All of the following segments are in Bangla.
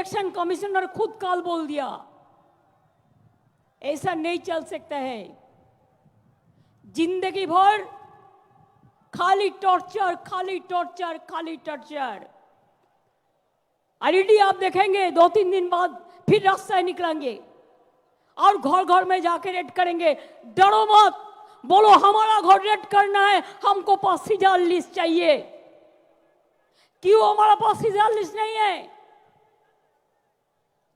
इलेक्शन कमिश्नर खुद काल बोल दिया। ऐसा नहीं चल सकता है। ज़िंदगी भर खाली टॉर्चर खाली टॉर्चर खाली टॉर्चर आईडी आप देखेंगे दो तीन दिन बाद फिर रास्ता निकलेंगे। और घर घर में जाके रेड करेंगे। डरो मत। बोलो, हमारा घर रेड करना है। हमको पास सीधा लिस्ट चाहिए। क्यों हमारा पास सीधा लिस्ट नहीं है?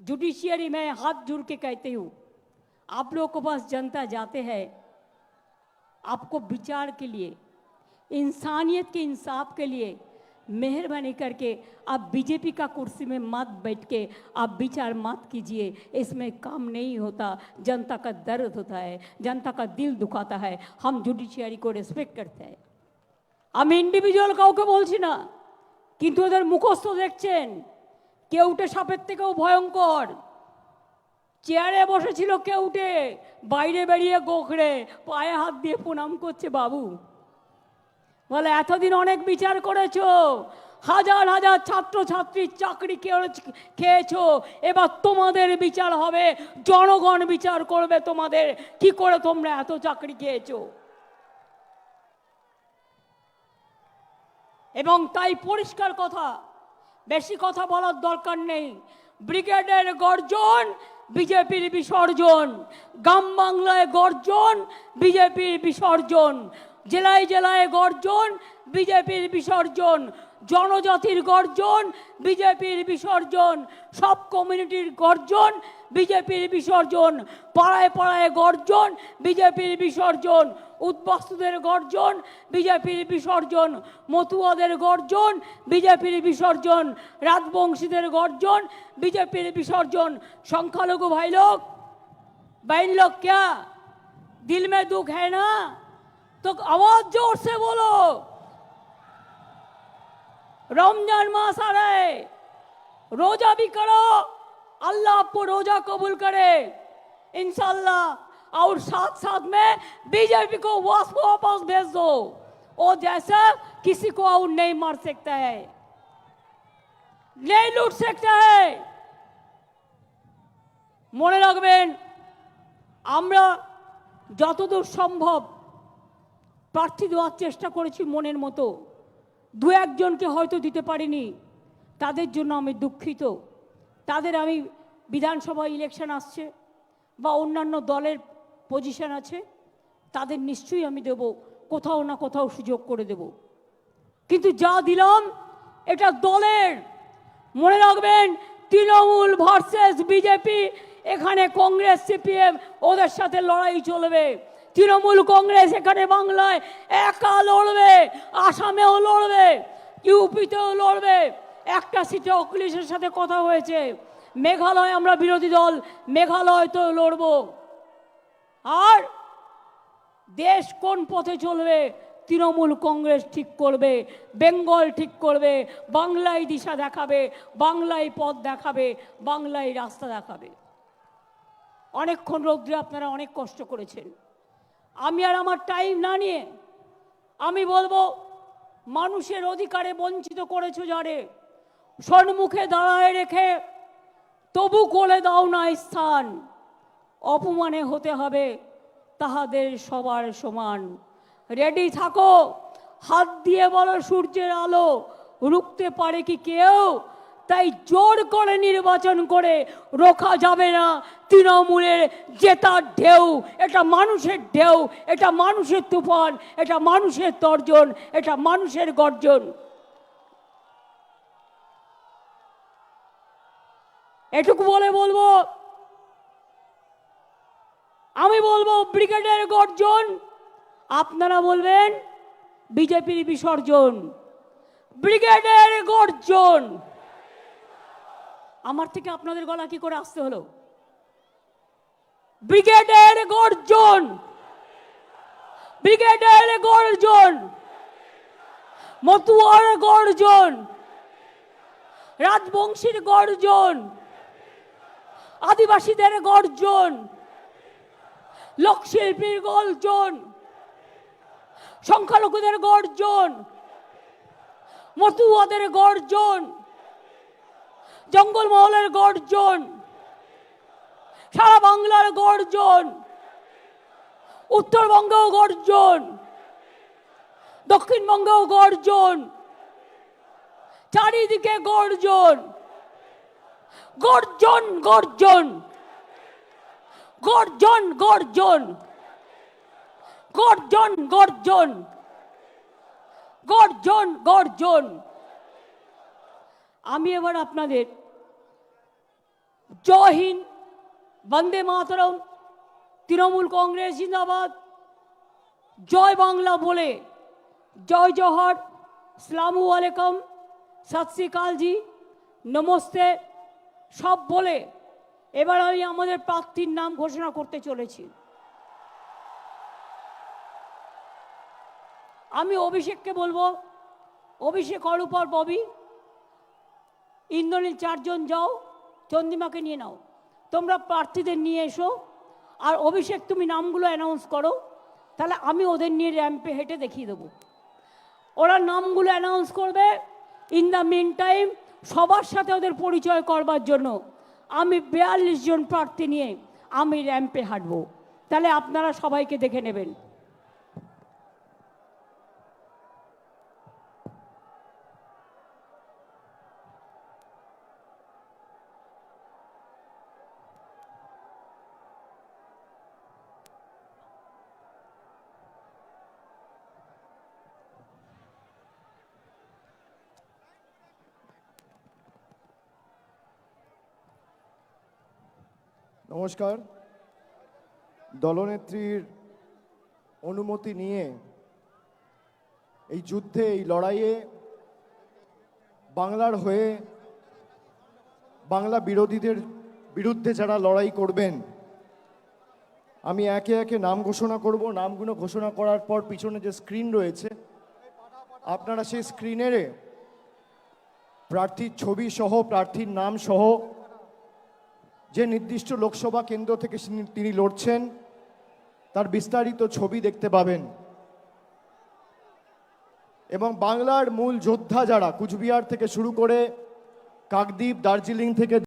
जुडिशियरी में हाथ जुड़ के कहती हूं आप लोगों के पास जनता जाते हैं आपको विचार के लिए इंसानियत के इंसाफ के लिए मेहरबानी करके आप बीजेपी का कुर्सी में मत बैठ के आप विचार मत कीजिए इसमें काम नहीं होता जनता का दर्द होता है जनता का दिल दुखाता है हम জুডিশিয়ারি को रेस्पेक्ट करते हैं আমি ইন্ডিভিজুয়াল কাউকে বলছি না কিন্তু ওদের মুখস্থ দেখছেন কেউটে সাপের থেকেও ভয়ঙ্কর। চেয়ারে বসেছিল কেউটে বাইরে বেরিয়ে গোখড়ে পায়ে হাত দিয়ে প্রণাম করছে বাবু। বলে, এতদিন অনেক বিচার করেছ, হাজার হাজার ছাত্র ছাত্রীর চাকরি খেয়ে- খেয়েছো, এবার তোমাদের বিচার হবে, জনগণ বিচার করবে তোমাদের, কি করে তোমরা এত চাকরি খেয়েছো? এবং তাই পরিষ্কার কথা বেশি কথা বলার দরকার নেই। ব্রিগেডের গর্জন, বিজেপির বিসর্জন। গ্রাম বাংলায় গর্জন, বিজেপির বিসর্জন। জেলায় জেলায় গর্জন, বিজেপির বিসর্জন। জনজাতির গর্জন, বিজেপির বিসর্জন, সব কমিউনিটির গর্জন, বিজেপির বিসর্জন, পাড়ায় পাড়ায় গর্জন, বিজেপির বিসর্জন, উদ্বাস্তুদের গর্জন, বিজেপির বিসর্জন, মতুয়াদের গর্জন, বিজেপির বিসর্জন, রাজবংশীদের গর্জন, বিজেপির বিসর্জন, সংখ্যালঘু ভাই লোক বাইন লোক ক্যা? দিল মে দুঃখ হ্যাঁ না? তো আওয়াজ জোর সে বলো। रमजान मास आ रहा है रोजा भी करो अल्लाह आपको रोजा कबूल करे इंशाल्लाह और साथ साथ में बीजेपी को वापस वापस भेज दो वो जैसा किसी को और नहीं मार सकता है नहीं लूट सकता है মনে রাখবেন আমরা যতদূর সম্ভব প্রার্থী দেওয়ার চেষ্টা করেছি মনের মতো দু একজনকে হয়তো দিতে পারিনি। তাদের জন্য আমি দুঃখিত। তাদের আমি বিধানসভা ইলেকশন আসছে বা অন্যান্য দলের পজিশন আছে, তাদের নিশ্চয়ই আমি দেব। কোথাও না কোথাও সুযোগ করে দেব। কিন্তু যা দিলাম, এটা দলের। মনে রাখবেন, তৃণমূল ভার্সেস বিজেপি, এখানে কংগ্রেস, সিপিএম, ওদের সাথে লড়াই চলবে। তৃণমূল কংগ্রেস এখানে বাংলায় একা লড়বে, আসামেও লড়বে, ইউপিতেও লড়বে। একটা সিটে অখিলেশের সাথে কথা হয়েছে, মেঘালয় আমরা বিরোধী দল মেঘালয় তো লড়বো। আর দেশ কোন পথে চলবে, তৃণমূল কংগ্রেস ঠিক করবে, বেঙ্গল ঠিক করবে বাংলায় দিশা দেখাবে বাংলায় পথ দেখাবে বাংলায় রাস্তা দেখাবে। অনেকক্ষণ রৌদ্রে আপনারা অনেক কষ্ট করেছেন। আমি আর আমার টাইম না নিয়ে আমি বলব, মানুষের অধিকারে বঞ্চিত করেছ যারে সম্মুখে দাঁড়ায় রেখে তবু করে দাও না স্থান। অপমানে হতে হবে তাহাদের সবার সমান। রেডি থাকো, হাত দিয়ে বলো সূর্যের আলো, রুখতে পারে কি কেউ? তাই জোর করে নির্বাচন করে রোখা যাবে না। তৃণমূলের জেতার ঢেউ, এটা মানুষের ঢেউ, এটা মানুষের তুফান, এটা মানুষের তর্জন, এটা মানুষের গর্জন। এটুকু বলে বলব, আমি বলব ব্রিগেডের গর্জন, আপনারা বলবেন বিজেপির বিসর্জন। ব্রিগেডের গর্জন। আমার থেকে আপনাদের গলা কি করে আসতে হলো? ব্রিগেডের গর্জন। ব্রিগেডের গর্জন। মতুয়ার গর্জন। রাজবংশীর গর্জন। আদিবাসীদের গর্জন। লোকশিল্পীর গর্জন। সংখ্যালঘুদের গর্জন। মতুয়াদের গর্জন। জঙ্গলমহলের গর্জন, সারা বাংলার গর্জন, উত্তরবঙ্গেও গর্জন, দক্ষিণবঙ্গেও গর্জন, চারিদিকে গর্জন গর্জন গর্জন গর্জন গর্জন গর্জন গর্জন গর্জন গর্জন। আমি এবার আপনাদের জয় হিন্দ বন্দে মাতরম তৃণমূল কংগ্রেস জিন্দাবাদ জয় বাংলা বলে জয় জোহর সালামু আলাইকুম সত শ্রীকাল জি নমস্তে সব বলে এবার আমি আমাদের প্রার্থীর নাম ঘোষণা করতে চলেছি। আমি অভিষেককে বলব, অভিষেক অরূপর ববি, ইন্দ্রনীল চারজন যাও। চন্দিমাকে নিয়ে নাও। তোমরা প্রার্থীদের নিয়ে এসো আর অভিষেক, তুমি নামগুলো অ্যানাউন্স করো। তাহলে আমি ওদের নিয়ে র্যাম্পে হেঁটে দেখিয়ে দেবো। ওরা নামগুলো অ্যানাউন্স করবে। ইন দ্য মিন টাইম সবার সাথে ওদের পরিচয় করবার জন্য আমি বিয়াল্লিশ জন প্রার্থী নিয়ে আমি র্যাম্পে হাঁটবো। তাহলে আপনারা সবাইকে দেখে নেবেন। নমস্কার। দলনেত্রীর অনুমতি নিয়ে এই যুদ্ধে, এই লড়াইয়ে বাংলার হয়ে বাংলা বিরোধীদের বিরুদ্ধে যারা লড়াই করবেন, আমি একে একে নাম ঘোষণা করব। নামগুলো ঘোষণা করার পর পিছনে যে স্ক্রিন রয়েছে, আপনারা সেই স্ক্রিনের প্রার্থীর ছবি সহ, প্রার্থীর নাম সহ যে নির্দিষ্ট লোকসভা কেন্দ্র থেকে তিনি- লড়ছেন, তার বিস্তারিত ছবি দেখতে পাবেন। এবং বাংলার মূল যোদ্ধা যারা, কুচবিহার থেকে শুরু করে কাকদ্বীপ, দার্জিলিং থেকে